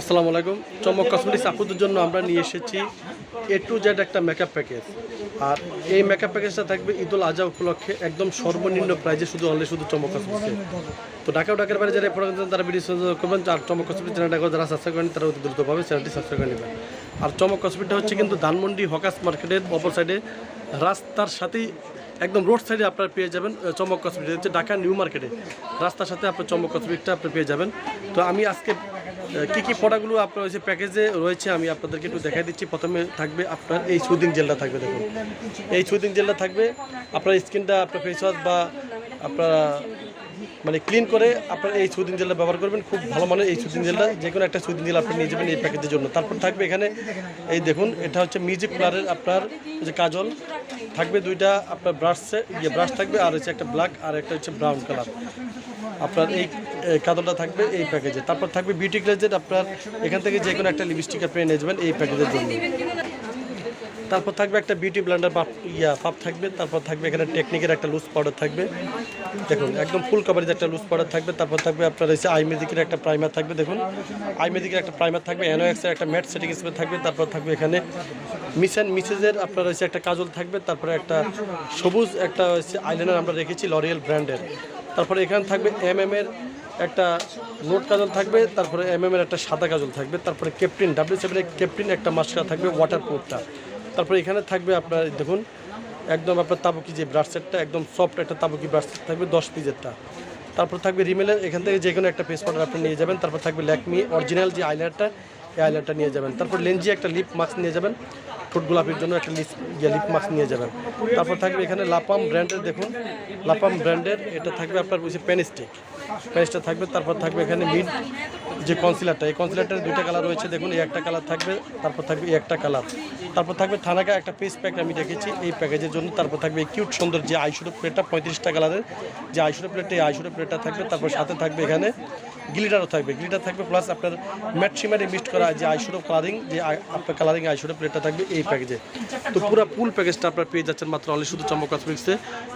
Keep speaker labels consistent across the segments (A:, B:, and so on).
A: আসসালামু আলাইকুম। চমক কসমেটিক্স আপুদের জন্য আমরা নিয়ে এসেছি এ টু জেড একটা মেকআপ প্যাকেজ আর এই মেকআপ প্যাকেজটা থাকবে ঈদুল আজহা উপলক্ষে একদম সর্বনিম্ন প্রাইজে শুধু অনলি শুধু চমক কসমেটিক্সে তো ঢাকা ও ঢাকার বাইরে যারা পড়ান তারা ভিডিও করবেন। আর চমক কসমেটিক্স চ্যানেলটা যারা সাবস্ক্রাইব করেন তারা অতি দ্রুত পাবে চ্যানেলটি সাবস্ক্রাইব করে নেবেন। আর চমক কসমেটিকটা হচ্ছে কিন্তু ধানমন্ডি হকাস মার্কেটের অপর সাইডে রাস্তার সাথেই একদম রোড সাইডে আপনার পেয়ে যাবেন চমক কসমেটিক হচ্ছে ঢাকা নিউ মার্কেটে। রাস্তার সাথে আপনার চমক কসমেটিকটা আপনি পেয়ে যাবেন। তো আমি আজকে কী কি প্রোডাক্টগুলো আপনার হচ্ছে প্যাকেজে রয়েছে, আমি আপনাদেরকে একটু দেখাই দিচ্ছি। প্রথমে থাকবে আপনার এই সুদিন জেলটা থাকবে, দেখুন। এই সুদিন জেলটা থাকবে, আপনার স্কিনটা আপনার ফেস ওয়াশ বা আপনারা মানে ক্লিন করে আপনার এই সুদিন জেলটা ব্যবহার করবেন, খুব ভালো মানের এই সুদিন জেলটা যে কোনো একটা সুদিন জেল আপনি নিয়ে যাবেন এই প্যাকেজের জন্য। তারপর থাকবে এখানে, এই দেখুন, এটা হচ্ছে মিউজিক কালারের আপনার যে কাজল। থাকবে দুইটা আপনার ব্রাশ ইয়ে ব্রাশ থাকবে, আর হচ্ছে একটা ব্ল্যাক আর একটা হচ্ছে ব্রাউন কালার আপনার এই কাজলটা থাকবে এই প্যাকেজে তারপর থাকবে বিউটি গ্লেজের আপনার এখান থেকে যে কোনো একটা লিপস্টিক আপনি নিয়ে যাবেন এই প্যাকেজের জন্য। তারপর থাকবে একটা বিউটি ব্লেন্ডার পাপ ইয়া পাপ থাকবে, তারপর থাকবে এখানে টেকনিকের একটা লুজ পাউডার থাকবে। দেখুন, একদম ফুল কাভারেজ একটা লুজ পাউডার থাকবে, তারপর থাকবে আপনার হচ্ছে আই একটা প্রাইমার থাকবে, দেখুন। আই মেজিকের একটা প্রাইমার থাকবে এনোএক্সের একটা ম্যাট সেটিং স্প্রে থাকবে, তারপর থাকবে এখানে মিস অ্যান্ড মিসেজের আপনার হচ্ছে একটা কাজল থাকবে, তারপরে একটা সবুজ একটা হচ্ছে আইলাইনার আমরা রেখেছি লরিয়াল ব্র্যান্ডের তারপরে এখানে থাকবে এম এম এর একটা নোট কাজল থাকবে, তারপরে এম এম এর একটা সাদা কাজল থাকবে, তারপরে ক্যাপ্টিন ডাব্লিউ সেভেনের ক্যাপ্টিন একটা মাস্কারা থাকবে ওয়াটার প্রুফটা তারপরে এখানে থাকবে আপনার, দেখুন, একদম আপনার তাবুকি যে ব্রাশ সেটটা একদম সফট একটা তাবুকি ব্রাশ সেট থাকবে দশ পিজেরটা তারপর থাকবে রিমেলের, এখান থেকে যে কোনো একটা পেস পাউডার আপনি নিয়ে যাবেন। তারপর থাকবে ল্যাকমি অরিজিনাল যে আইলাইনারটা এই নিয়ে যাবেন। তারপর লেঞ্জি একটা লিপ মাস্ক নিয়ে যাবেন। ঠোঁট গোলাপির জন্য একটা লিপ লিপ মাস্ক নিয়ে যাবেন। তারপর থাকবে এখানে লাপাম ব্র্যান্ডের দেখুন। লাপাম ব্র্যান্ডের এটা থাকবে আপনার বুঝি পেনস্টিক পেনসটা থাকবে, তারপর থাকবে এখানে মিড যে কনসিলারটা এই কনসিলারটার দুইটা কালার রয়েছে দেখুন, এই একটা কালার থাকবে, তারপর থাকবে এই একটা কালার তারপর থাকবে থানাকা একটা পেস প্যাক আমি দেখেছি এই প্যাকেজের জন্য। তারপর থাকবে এই কিউট সুন্দর যে আইশুরো প্লেটটা পঁয়ত্রিশটা কালারের যে আইশুরো প্লেটটা এই আইশুরো প্লেটটা থাকবে। তারপর সাথে থাকবে এখানে গ্লিটারও থাকবে। গ্লিটার থাকবে প্লাস আপনার ম্যাট সিমারি মিক্সড করা যে আইশুরো কালারিং যে আপনার কালারিং আইশুরো প্লেটটা থাকবে এই প্যাকেজে তো পুরো ফুল প্যাকেজটা আপনার পেয়ে যাচ্ছেন মাত্র অনলি শুধু চমক কসমিক্সে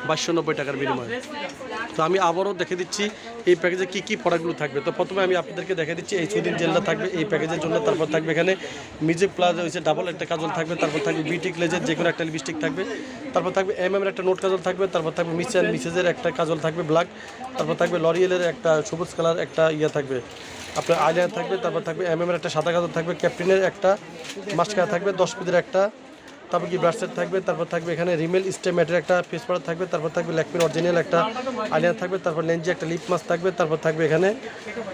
A: বাইশশো নব্বই টাকার বিনিময়ে। তো আমি আবারও দেখে দিচ্ছি এই প্যাকেজে কী কী প্রোডাক্টগুলো থাকবে। তো প্রথমে আমি আপনাদেরকে দেখে দিচ্ছি, এই সুদিন জেলটা থাকবে, এই প্যাকেজের জন্য। তারপর থাকবে এখানে মিউজিক প্লাজা হয়েছে ডাবল একটা কাজল থাকবে, তারপর থাকবে বিউটি গ্লেজের যে কোনো একটা লিপস্টিক থাকবে। তারপর থাকবে এম এর একটা নোট কাজল থাকবে, তারপর থাকবে মিস অ্যান্ড মিসেজের একটা কাজল থাকবে ব্ল্যাক তারপর থাকবে লরিয়েলের একটা সবুজ কালার একটা ইয়ে থাকবে। আপনার আইলাইনার থাকবে, তারপর থাকবে এম এর একটা সাদা কাজল থাকবে ক্যাপ্টেনের একটা মাস্কারা থাকবে, দশ পিসের একটা। তারপর কি ব্রাশসেট থাকবে, তারপর থাকবে এখানে রিমেল স্টেমেটের একটা ফেস পাউডার থাকবে, তারপর থাকবে ল্যাকমিন অরিজিনাল একটা আইলাইনার থাকবে, তারপর লেঞ্জি একটা লিপ মাস্ক থাকবে, তারপর থাকবে এখানে,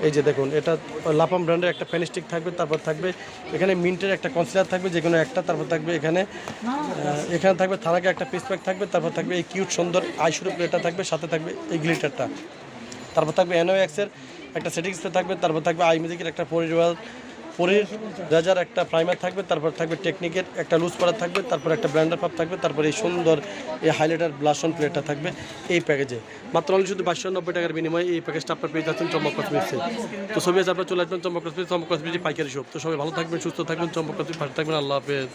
A: এই যে দেখুন, এটা লাপাম ব্র্যান্ডের একটা ফেনিস্টিক থাকবে, তারপর থাকবে এখানে মিন্টের একটা কনসিলার থাকবে, যে কোনো একটা, তারপর থাকবে এখানে এখানে থাকবে থানাকে একটা ফেস প্যাক থাকবে, তারপর থাকবে এই কিউট সুন্দর আইশুরো প্লেটটা থাকবে, সাথে থাকবে এই গ্লিটারটা তারপর থাকবে এনও এক্সের একটা সেটিং স্প্রে থাকবে, তারপর থাকবে আই মিউজিকের একটা পরিবার পরির রাজার একটা প্রাইমার থাকবে, তারপর থাকবে টেকনিকের একটা লুজ পাড়া থাকবে, তারপর একটা ব্র্যান্ডার পাপ থাকবে, তারপর এই সুন্দর এই হাইলাইটার ব্লাশন প্লেটটা থাকবে এই প্যাকেজে মাত্র আমি শুধু পাঁচশো নব্বই টাকার বিনিময়ে এই প্যাকেজটা আপনার পেয়ে যাচ্ছেন চম্বক কসমিক্সে তো সবই আপনার চলে আসবেন চম্বক কসমিক্স চম্বক কসমিক্স পাইকারি শপ তো সবাই ভালো থাকবেন, সুস্থ থাকবেন চম্বক কসমিক্স ভালো থাকবেন। আল্লাহ হাফেজ।